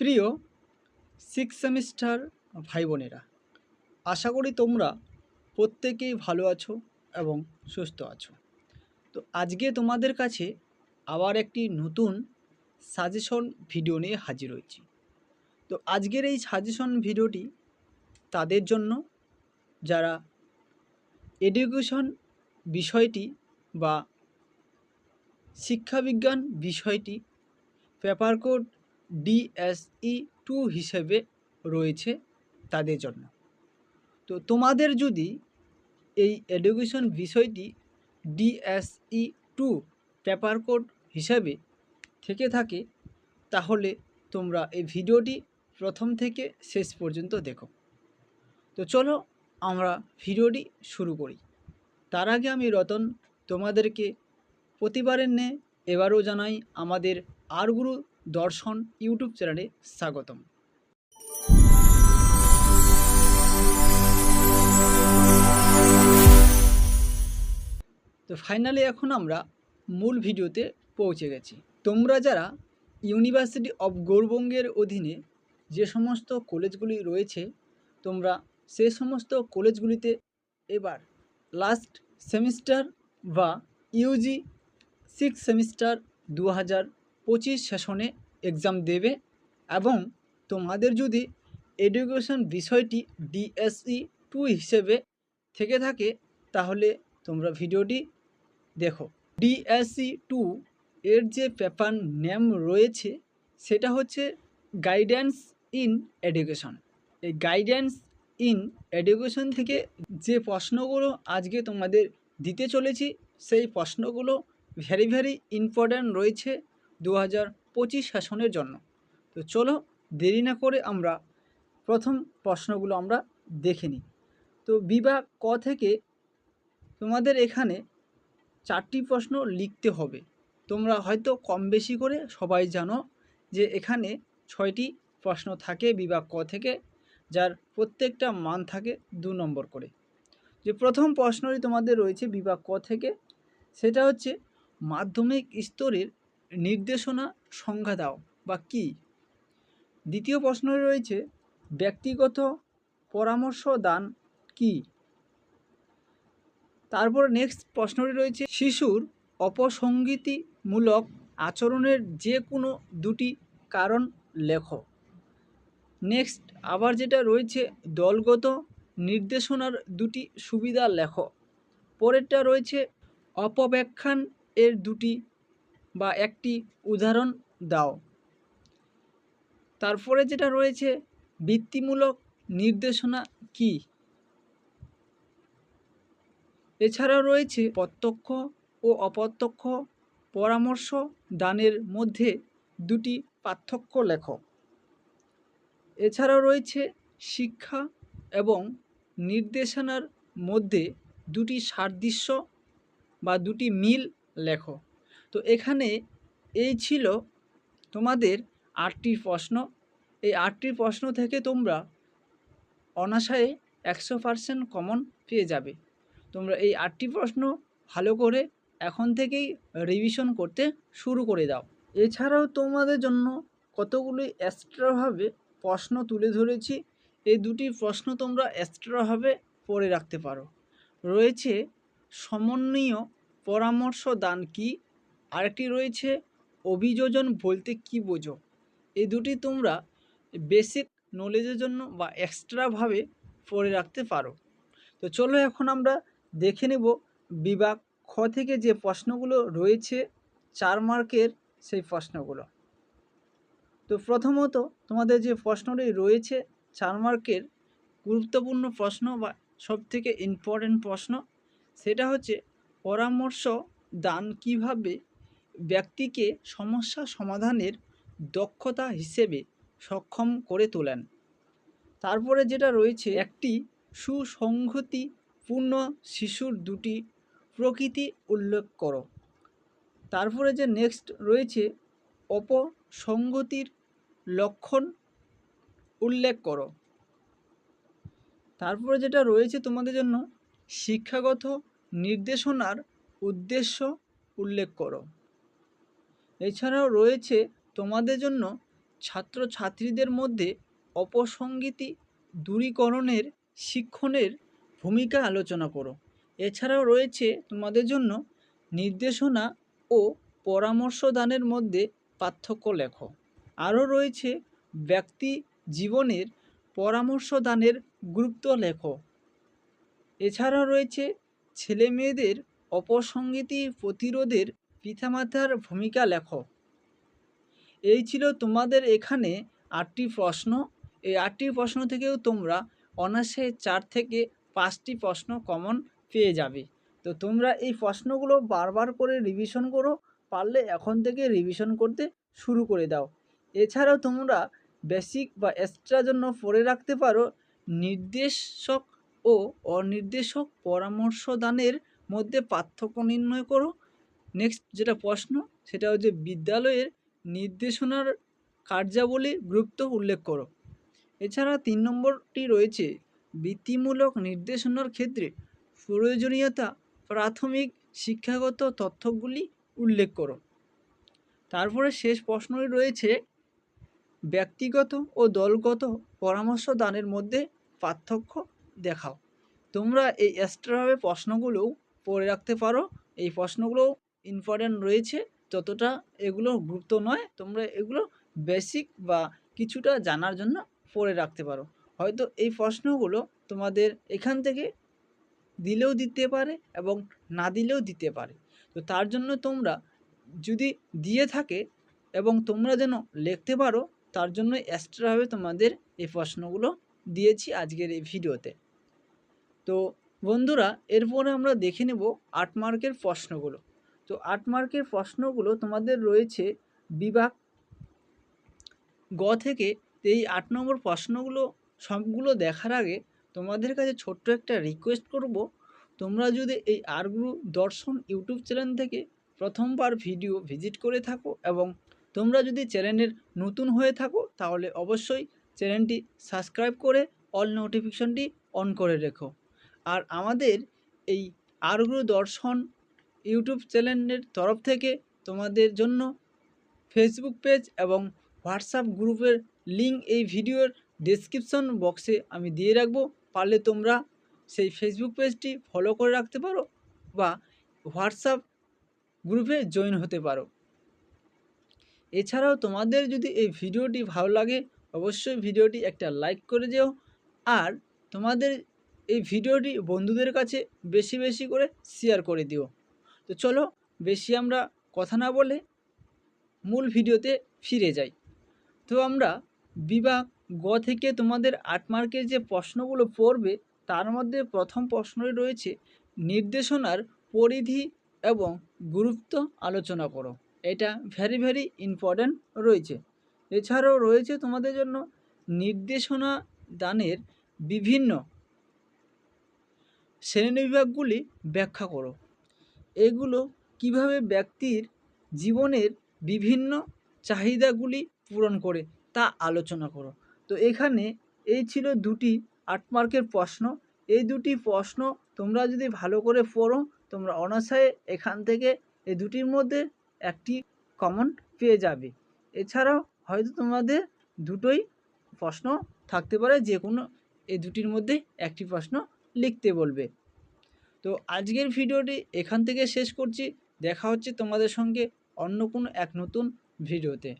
প্রিয় six semester ভাই বোনেরা আশা করি তোমরা প্রত্যেকেই ভালো আছো এবং সুস্থ আছো। তো আজকে তোমাদের কাছে আবার একটি নতুন সাজেশন ভিডিও নিয়ে হাজির হয়েছি। তো আজকের এই সাজেশন ভিডিওটি তাদের জন্য, যারা এডুকেশন বিষয়টি বা শিক্ষাবিজ্ঞান বিষয়টি পেপার কোড ডিএসই টু হিসেবে রয়েছে তাদের জন্য। তো তোমাদের যদি এই এডুকেশন বিষয়টি ডিএসই টু পেপার কোড হিসাবে থেকে থাকে, তাহলে তোমরা এই ভিডিওটি প্রথম থেকে শেষ পর্যন্ত দেখো। তো চলো আমরা ভিডিওটি শুরু করি। তার আগে আমি রতন তোমাদেরকে প্রতিবারের নে এবারও জানাই, আমাদের আর গুরু দর্শন ইউটিউব চ্যানেলে স্বাগতম। তো ফাইনালি এখন আমরা মূল ভিডিওতে পৌঁছে গেছি। তোমরা যারা ইউনিভার্সিটি অফ গৌরবঙ্গের অধীনে যে সমস্ত কলেজগুলি রয়েছে, তোমরা সে সমস্ত কলেজগুলিতে এবার লাস্ট সেমিস্টার বা ইউজি সিক্স সেমিস্টার দু হাজার পঁচিশ সেশনে এক্সাম দেবে এবং তোমাদের যদি এডুকেশন বিষয়টি ডিএসই টু হিসেবে থেকে থাকে, তাহলে তোমরা ভিডিওটি দেখো। ডিএসই টু এর যে পেপার নেম রয়েছে, সেটা হচ্ছে গাইডেন্স ইন এডুকেশন এই গাইডেন্স ইন এডুকেশন থেকে যে প্রশ্নগুলো আজকে তোমাদের দিতে চলেছি, সেই প্রশ্নগুলো ভেরি ভেরি ইম্পর্ট্যান্ট রয়েছে। দু হাজার পঁচিশ শাসনের জন্য। তো চলো দেরি না করে আমরা প্রথম প্রশ্নগুলো আমরা দেখে নিই। তো বিভাগ ক থেকে তোমাদের এখানে চারটি প্রশ্ন লিখতে হবে। তোমরা হয়তো কম বেশি করে সবাই জানো যে এখানে ছয়টি প্রশ্ন থাকে বিভাগ ক থেকে, যার প্রত্যেকটা মান থাকে দু নম্বর করে। যে প্রথম প্রশ্নটি তোমাদের রয়েছে বিভাগ ক থেকে, সেটা হচ্ছে মাধ্যমিক স্তরের নির্দেশনা সংজ্ঞা দাও, বা কী? দ্বিতীয় প্রশ্ন রয়েছে, ব্যক্তিগত পরামর্শ দান কি? তারপর নেক্সট প্রশ্নটি রয়েছে, শিশুর অপসঙ্গতিমূলক আচরণের যে কোনো দুটি কারণ লেখো। নেক্সট আবার যেটা রয়েছে, দলগত নির্দেশনার দুটি সুবিধা লেখো। পরেরটা রয়েছে, অপব্যাখ্যান এর দুটি বা একটি উদাহরণ দাও। তারপরে যেটা রয়েছে বৃত্তিমূলক নির্দেশনা কি? এছাড়াও রয়েছে প্রত্যক্ষ ও অপ্রত্যক্ষ পরামর্শ দানের মধ্যে দুটি পার্থক্য লেখ এছাড়াও রয়েছে শিক্ষা এবং নির্দেশনার মধ্যে দুটি সাদৃশ্য বা দুটি মিল লেখো তো এখানে এই ছিল তোমাদের আটটি প্রশ্ন। এই আটটি প্রশ্ন থেকে তোমরা অনাশায়ে একশো পারসেন্ট কমন পেয়ে যাবে। তোমরা এই আটটি প্রশ্ন ভালো করে এখন থেকেই রিভিশন করতে শুরু করে দাও। এছাড়াও তোমাদের জন্য কতগুলি এক্সট্রাভাবে প্রশ্ন তুলে ধরেছি। এই দুটি প্রশ্ন তোমরা এক্সট্রাভাবে পড়ে রাখতে পারো। রয়েছে সমন্বীয় পরামর্শ দান কি? আরেকটি রয়েছে, অভিযোজন বলতে কি বোঝো? এই দুটি তোমরা বেসিক নলেজের জন্য বা এক্সট্রাভাবে পড়ে রাখতে পারো। তো চলো এখন আমরা দেখে নেব বিভাগ খ থেকে যে প্রশ্নগুলো রয়েছে, চার মার্কের সেই প্রশ্নগুলো। তো প্রথমত তোমাদের যে প্রশ্নটি রয়েছে, চার মার্কের গুরুত্বপূর্ণ প্রশ্ন বা সবথেকে ইম্পর্ট্যান্ট প্রশ্ন, সেটা হচ্ছে পরামর্শ দান কীভাবে ব্যক্তিকে সমস্যা সমাধানের দক্ষতা হিসেবে সক্ষম করে তোলেন। তারপরে যেটা রয়েছে, একটি সুসংহতিপূর্ণ শিশুর দুটি প্রকৃতি উল্লেখ করো। তারপরে যে নেক্সট রয়েছে অপসঙ্গতির লক্ষণ উল্লেখ করো। তারপরে যেটা রয়েছে তোমাদের জন্য, শিক্ষাগত নির্দেশনার উদ্দেশ্য উল্লেখ করো। এছাড়াও রয়েছে তোমাদের জন্য ছাত্রছাত্রীদের মধ্যে অপসঙ্গতি দূরীকরণের শিক্ষণের ভূমিকা আলোচনা করো। এছাড়াও রয়েছে তোমাদের জন্য নির্দেশনা ও পরামর্শদানের মধ্যে পার্থক্য লেখো। আরও রয়েছে ব্যক্তি জীবনের পরামর্শদানের গুরুত্ব লেখো। এছাড়াও রয়েছে ছেলে মেয়েদের অপসঙ্গতি প্রতিরোধের পিতামাতার ভূমিকা লেখো। এই ছিল তোমাদের এখানে আটটি প্রশ্ন। এই আটটি প্রশ্ন থেকেও তোমরা অনার্সে চার থেকে পাঁচটি প্রশ্ন কমন পেয়ে যাবে। তো তোমরা এই প্রশ্নগুলো বারবার করে রিভিশন করো, পারলে এখন থেকে রিভিশন করতে শুরু করে দাও। এছাড়াও তোমরা বেসিক বা এক্সট্রা জন্য পড়ে রাখতে পারো নির্দেশক ও অনির্দেশক পরামর্শদানের মধ্যে পার্থক্য নির্ণয় করো। নেক্সট যেটা প্রশ্ন, সেটা হচ্ছে বিদ্যালয়ের নির্দেশনার কার্যাবলী গুরুত্ব উল্লেখ করো। এছাড়া তিন নম্বরটি রয়েছে, বৃত্তিমূলক নির্দেশনার ক্ষেত্রে প্রয়োজনীয়তা, প্রাথমিক শিক্ষাগত তথ্যগুলি উল্লেখ করো। তারপরে শেষ প্রশ্নই রয়েছে, ব্যক্তিগত ও দলগত পরামর্শ দানের মধ্যে পার্থক্য দেখাও। তোমরা এই এক্সট্রাভাবে প্রশ্নগুলোও পড়ে রাখতে পারো। এই প্রশ্নগুলোও ইম্পর্ট্যান্ট রয়েছে ততটা এগুলো গুরুত্ব নয়, তোমরা এগুলো বেসিক বা কিছুটা জানার জন্য পড়ে রাখতে পারো। হয়তো এই প্রশ্নগুলো তোমাদের এখান থেকে দিলেও দিতে পারে এবং না দিলেও দিতে পারে। তো তার জন্য তোমরা যদি দিয়ে থাকে এবং তোমরা যেন লিখতে পারো, তার জন্য এক্সট্রাভাবে তোমাদের এই প্রশ্নগুলো দিয়েছি আজকের এই ভিডিওতে। তো বন্ধুরা, এরপরে আমরা দেখে নেব আট মার্কের প্রশ্নগুলো। তো আট মার্কের প্রশ্নগুলো তোমাদের রয়েছে বিভাগ গ থেকে এই আট নম্বর প্রশ্নগুলো সবগুলো দেখার আগে তোমাদের কাছে ছোট্ট একটা রিকোয়েস্ট করব। তোমরা যদি এই আরগুরু দর্শন ইউটিউব চ্যানেল থেকে প্রথমবার ভিডিও ভিজিট করে থাকো এবং তোমরা যদি চ্যানেলের নতুন হয়ে থাকো, তাহলে অবশ্যই চ্যানেলটি সাবস্ক্রাইব করে অল নোটিফিকেশনটি অন করে রেখো। আর আমাদের এই আরগুরু দর্শন ইউটিউব চ্যানেলের তরফ থেকে তোমাদের জন্য ফেসবুক পেজ এবং হোয়াটসঅ্যাপ গ্রুপের লিঙ্ক এই ভিডিওর ডিসক্রিপশন বক্সে আমি দিয়ে রাখব। পারলে তোমরা সেই ফেসবুক পেজটি ফলো করে রাখতে পারো বা হোয়াটসঅ্যাপ গ্রুপে জয়েন হতে পারো। এছাড়াও তোমাদের যদি এই ভিডিওটি ভালো লাগে, অবশ্যই ভিডিওটি একটা লাইক করে যেও। আর তোমাদের এই ভিডিওটি বন্ধুদের কাছে বেশি বেশি করে শেয়ার করে দিও। তো চলো বেশি আমরা কথা না বলে মূল ভিডিওতে ফিরে যাই। তো আমরা বিভাগ গ থেকে তোমাদের আট মার্কের যে প্রশ্নগুলো পড়বে, তার মধ্যে প্রথম প্রশ্নই রয়েছে, নির্দেশনার পরিধি এবং গুরুত্ব আলোচনা করো। এটা ভেরি ভেরি ইম্পর্ট্যান্ট রয়েছে। এছাড়াও রয়েছে তোমাদের জন্য নির্দেশনা দানের বিভিন্ন শ্রেণীবিভাগগুলি ব্যাখ্যা করো। এগুলো কীভাবে ব্যক্তির জীবনের বিভিন্ন চাহিদাগুলি পূরণ করে তা আলোচনা করো। তো এখানে এই ছিল দুটি আট মার্কের প্রশ্ন। এই দুটি প্রশ্ন তোমরা যদি ভালো করে পড়ো, তোমরা অনাসায় এখান থেকে এই দুটির মধ্যে একটি কমন পেয়ে যাবে। এছাড়াও হয়তো তোমাদের দুটোই প্রশ্ন থাকতে পারে যে কোনো এই দুটির মধ্যে একটি প্রশ্ন লিখতে বলবে। তো আজকের ভিডিওটি এখান থেকে শেষ করছি। দেখা হচ্ছে তোমাদের সঙ্গে অন্য কোনো এক নতুন ভিডিওতে।